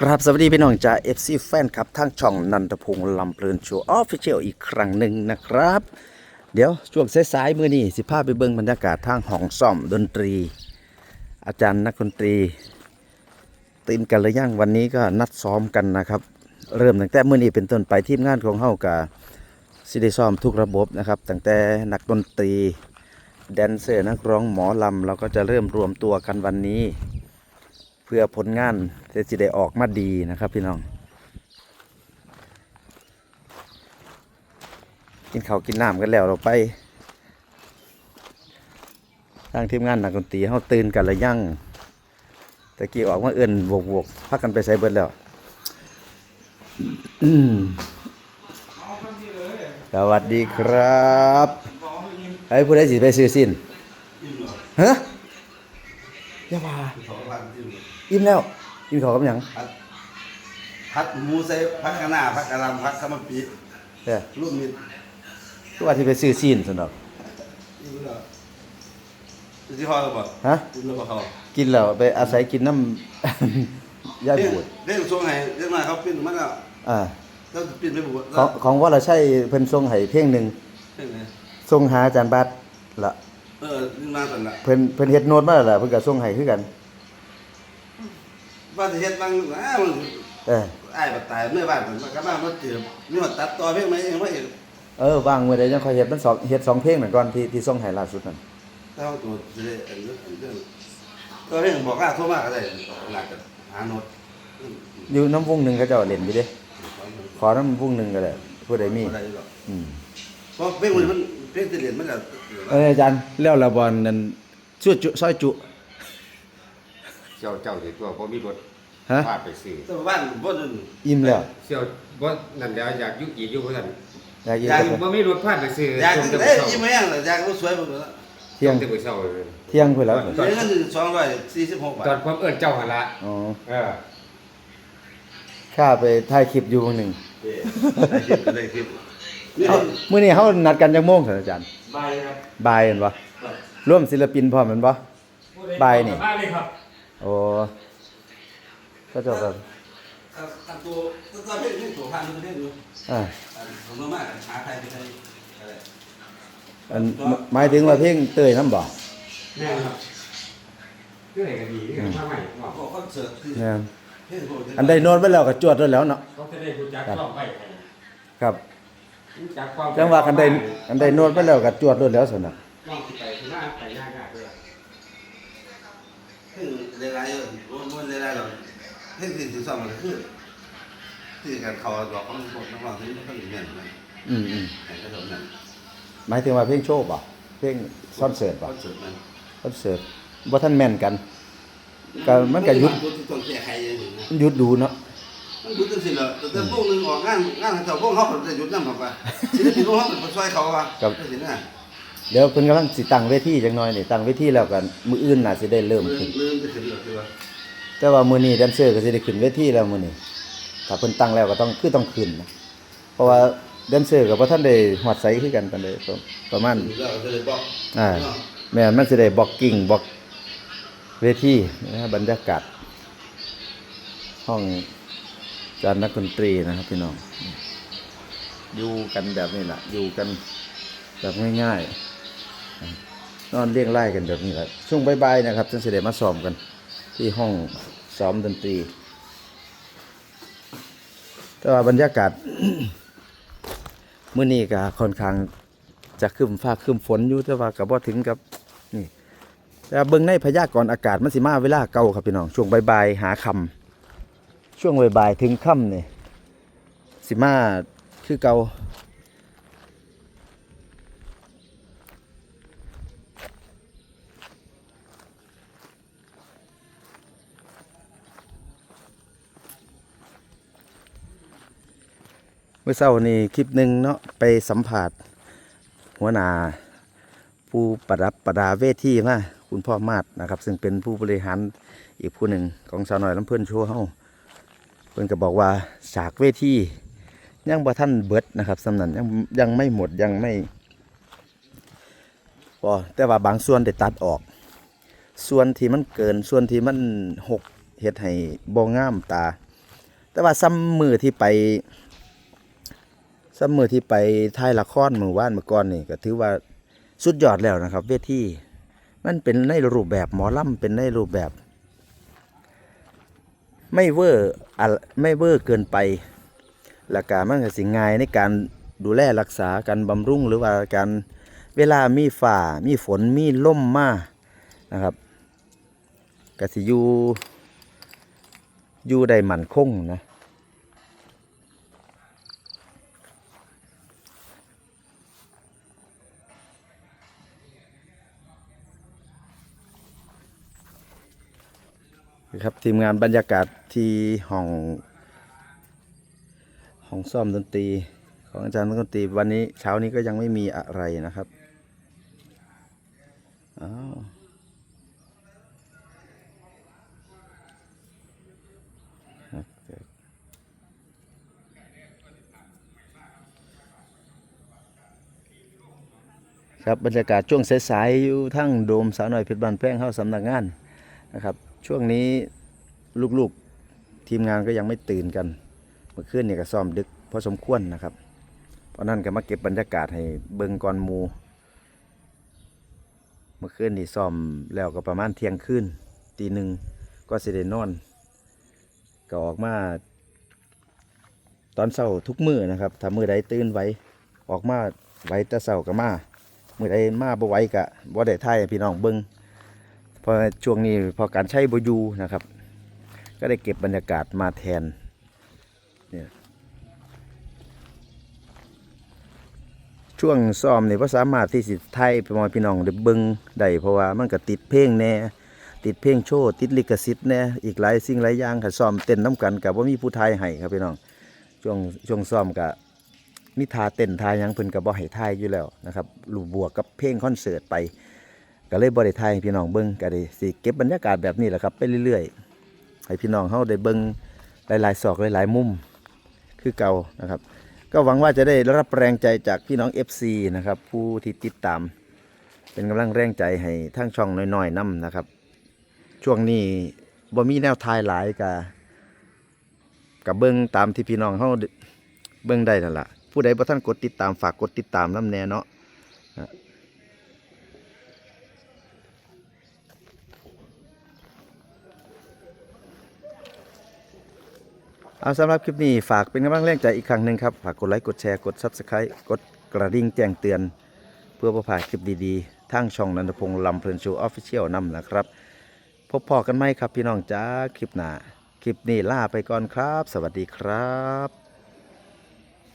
กราบสวัสดีพี่น้องจาก FC แฟนครับทางช่องนันทพงศ์ลำเพลินโชว์ออฟฟิเชียลอีกครั้งหนึ่งนะครับ เดี๋ยวช่วงสายๆมื้อนี้สิพาไปเบิ่งบรรยากาศทางห้องซ่อมดนตรี อาจารย์นักดนตรีตื่นกันหรือยังวันนี้ก็นัดซ้อมกันนะครับ เริ่มตั้งแต่มื้อนี้เป็นต้นไปทีมงานของเฮากับสิได้ซ้อมทุกระบบนะครับตั้งแต่นักดนตรีแดนเซอร์นักร้องหมอลำเราก็จะเริ่มรวมตัวกันวันนี้ เพื่อผลงานจะได้ออกมาดีนะครับพี่น้อง กินข้าวกินน้ำกันแล้วเราไป ทางทีมงานนักดนตรีเขาตื่นกันแล้วยังตะกี้ออกมาเอื่นบวกบวกๆพักกันไปใส่เบิดแล้วสวัสดีครับไอ้ผู้ใดสิไปซื้อสิ้นฮะอย่าว่า อิ่มแล้วกินข้าวกับหยังพัดหมูใส่พักกะหน้าพักกะหลำพักขมปีเด้อลูกมิดคือว่าสิไปซื้อซีนซั่นดอกอีกแล้วที่พ่อเราบอกฮะคุณเราบอกเขากินแล้วไปอาศัยกินน้ำยาเรื่องบูดเรื่องช่วงไหนเรื่องมาเขาปิ้นมันแล้วอ่าต้องปิ้นไปบุกของของว่าเราใช่เพิ่นส่งให้เพลงหนึงเรื่องไหนส่งหาอาจารย์บัตรละเออนี่มาตันละเพิ่นเพิ่นเฮ็ดโน้ตมาแล้วล่ะเพิ่นก็ส่งให้คือกัน ว่าจะเฮ็ดบางอ้ามันเอออ้ายบัดตายเมื่อบ้านมันก็บ้านมันเจ็บมีหัดตัดต่อเพลงไหมเองว่าเห็นเออวางมื้อใดจังค่อยเฮ็ดมันสองเฮ็ดสองเพลงนั่นก่อนที่ที่ส่งให้ล่าสุดนั่นถ้าเอาตัวจะได้อันนี้อันเรื่องก็เพลงบอกว่าโทรมาก็ได้หนักกันหาโน้ตอยู่น้ำวงหนึงเขาเจ้าเล่นอยู่เด้ขอน้ำวงหนึงก็ได้ผู้ใดมีอะไรหรอกอืม เพราะเพลงมันเพลงที่เรียนมันก็เอออาจารย์แล้วละบอลนั่นช่วยจุซอยจุ เจ้าเจ้าสิตัวบ่มีรถฮะ พาไปซื้อแต่บ้านบ่นึงอิ่มแล้วเสี่ยวบ่นั่นแล้วอยากอยู่อีกอยู่บ่ซั่นอยากกินอยากกาแฟบ่มีรถพาไปซื้ออยากส่งแต่ได้มื้อยิ้มเช้าแห้งเลยอยากรู้สวยหมดแล้วเที่ยงส่แต่มื้อเช้าเลย เที่ยงเพื่อแล้วเหลือเงินสองร้อยสี่สิบหกบาตอนทความเอิ้นเจ้าหั่นละอ๋อเออข้าไปถ่ายคลิปอยู่วงหนึ่งได้คลิปก็ได้คลิปนี่เอ้ามื้อนี้เฮานัดกันจังโมงเถอะอาจารย์บายครับบ่ายเห็นบ่ร่วมศิลปินพร้อมแม่นบ่บายนี่บายเลยครับ โอ้ก็เจบกันทำตัวตัวเพศนี่ตัวพันตัวเพศอยู่อ่าผมรู้มากหาใครไปใครอะไรอันหมายถึงว่าเพลงเตยน้ำบ่แม่นครับคือไหนก็ดีคือกันมาใหม่บอกพวกคอนเสิร์ตคือแม่นเพศพวกอันใดโน้ตไว้แล้วก็จวดไว้แล้วเนาะเขาจะได้รู้จักความไว้ให้ครับรู้จักความจังว่ากันใดอันใดโน้ตไว้แล้วก็จวดไว้แล้วซั่นน่ะลองสิไปข้างหน้า เพศเลไรเยอะมันเลไรหรอกเพศที่ที่สองมันคือที่การเขาดอกของพวกนักร้องที่ไม่ค่อยมีเงินนะอืมอืมแต่ก็แบบนั้นหมายถึงว่าเพลงโชว์บ่เพลงคอนเสิร์ตคบ่อนเสิร์ตมันคอนเสิร์ตบ่ทันแม่นกัน ก็มันก็หยุดที่ต้องแก้ไขอย่างนี้นะมันหยุดดูเนาะมันหยุดจังซี่แหละแต่แต่พวกนึงออกงานงานของเจ้าพวกเขาจะหยุดนำบอกว่าศิลปินพวกเขาเป็นคนช่วยเขาว่าจังซี่นะ เดี๋ยวเพิ่นกำลังสิตั้งเวทีจังหน่อยนี่ตั้งเวทีแล้วกันมื้ออื่นน่าสิได้เริ่มลืขึ้นมลืมจะขึ้นหรอกคือว่าแต่ว่ามื้อนี้แดนเซอร์ก็สิได้ขึ้นเวทีแล้วมื้อนี้ถ้าเพิ่นตั้งแล้วก็ต้องคือต้องขึ้นนะเพราะว่าแดนเซอร์ก็บ่ทันได้ฮอดไสคือกันปานใดประมาณแล้วจะเลยบอกอ่าแม่นมันสิได้บล็อกกิ้งบล็อกเวทีนะฮะบรรยากาศ ห้องจานนักดนตรีนะครับพี่น้อง อยู่กันแบบนี้แหละอยู่กันแบบง่ายๆ นอนเรียงไล่กันแบบนี้แหละช่วงบ่ายๆนะครับจังสิได้มาซ้อมกัน ที่ห้องซ้อมดนตรี แต่ว่าบรรยากาศมื้อนี้ก็ค่อนข้างจะครึ้มฟ้าครึ้มฝนอยู่แต่ว่าก็บ่ถึงกับนี่แต่เบิ่งในพยากรณ์อากาศมันสิมาเวลาเก่าครับพี่น้องช่วงบ่ายๆหาค่ำช่วงบ่ายๆถึงค่ำนี่สิมาคือเก่า มื่อเช้านี้คลิปหนึ่งเนาะไปสัมผัสหัวหน้าผู้ประดับประดาเวทีมาคุณพ่อมาดนะครับ ซึ่งเป็นผู้บริหารอีกผู้หนึ่งของสาวน้อยลำเพื่อนโชว์เฮาเพิ่อนก็บอกว่าฉากเวทียังบ่ท่านเบิดนะครับสำนันยังยังไม่หมดยังไม่พอแต่ว่าบางส่วนได้ตัดออก ส่วนที่มันเกินส่วนที่มันหกเฮ็ดให้บ่งามตา แต่ว่าซ้ำมือที่ไป ซ้ำมือที่ไปถ่ายละครมือว่านเมื่อก่อนนี่ก็ถือว่าสุดยอดแล้วนะครับ เวทีมันเป็นในรูปแบบหมอลำเป็นในรูปแบบ ไม่เวอร์ไม่เวอร์เกินไปและกการมันก็สิ่ง่ายในการดูแลรักษาการบำรุงหรือว่าการเวลามีฝ่ามีฝนมีลมมานะครับก็สิยูอยู่ได้มั่นคงนะ ครับทีมงานบรรยากาศที่ห้องห้องซ่อมดนตรี ของอาจารย์ดนตรีวันนี้เช้านี้ก็ยังไม่มีอะไรนะครับอ้าวครับบรรยากาศช่วงสายๆอยู่ทั้งโดมสาวน้อยเพชรบานแพร่งเข้าสำนักงานนะครับ ช่วงนี้ลูกๆทีมงานก็ยังไม่ตื่นกัน เมื่อคืนเนี่ยก็ซ้อมดึกพอสมควรนะครับ เพราะนั้นก็มาเก็บบรรยากาศให้เบิงก่อนมู เมื่อคืนนี่ซ้อมแล้วก็ประมาณเที่ยงคืนตีหนึ่งก็เสิได้นอน ก็ออกมา ตอนเช้าทุกมือนะครับถ้ามือใดตื่นไว้ออกมาไว้แต่เช้าก็มามือใดมาบ่ไว้ก็บ่ได้ถ่ายพี่น้องเบิ่ง พราะช่วงนี้พอการใช้บอยูนะครับ ก็ได้เก็บบรรยากาศมาแทนช่วงซ้อมเนี่ก็สามารถที่สิไทยไปมอพี่น้องได้เบิ่งได้เพราะว่ามันก็ติดเพลงแน่ติดเพลงโชว์ติดลิขสิทธิ์แน่อีกหลายสิ่งหลายอย่างค่ะซ้อมเต้นน้กันกับว่ามีผู้ไทยให้ครับพี่น้องช่วงช่วงซ้อมก็มีท่าเต้นทาหยังเพิ่นก็บ่ให้ทายอยู่แล้วนะครับรูบวกกับเพลงคอนเสิร์ตไป ก็เลยบ่ไทยให้พี่น้องเบิ่งก็ได้สิเก็บบรรยากาศแบบนี้แหละครับไปเรื่อยๆให้พี่น้องเฮาได้เบิ่งหลายๆศอกหลายๆมุมคือเก่านะครับ ก็หวังว่าจะได้รับแรงใจจากพี่น้อง FC นะครับผู้ที่ติดตาม เป็นกำลังแรงใจให้ทั้งช่องน้อยๆนํนะครับ ช่วงนี้บ่มีแนวทายหลายกะกับเบิ้งตามที่พี่น้องเฮาเบิ้งได้นั่นล่ะผู้ใดบ่ท่านกดติดตามฝากกดติดตามน้ำแน่เนาะ เอาสำหรับคลิปนี้ฝากเป็นกำลังแรงใจอีกครั้งหนึ่งครับ ฝากกดไลค์ กดแชร์ กด Subscribe กดกระดิ่งแจ้งเตือน เพื่อประพาคลิปดีๆ ทางช่องนันทพงศ์ลำเพลินชูออฟฟิเชียลนำนะครับ พบพอกันไหมครับพี่น้องจ้าคลิปหน้า คลิปนี้ลาไปก่อนครับ สวัสดีครับ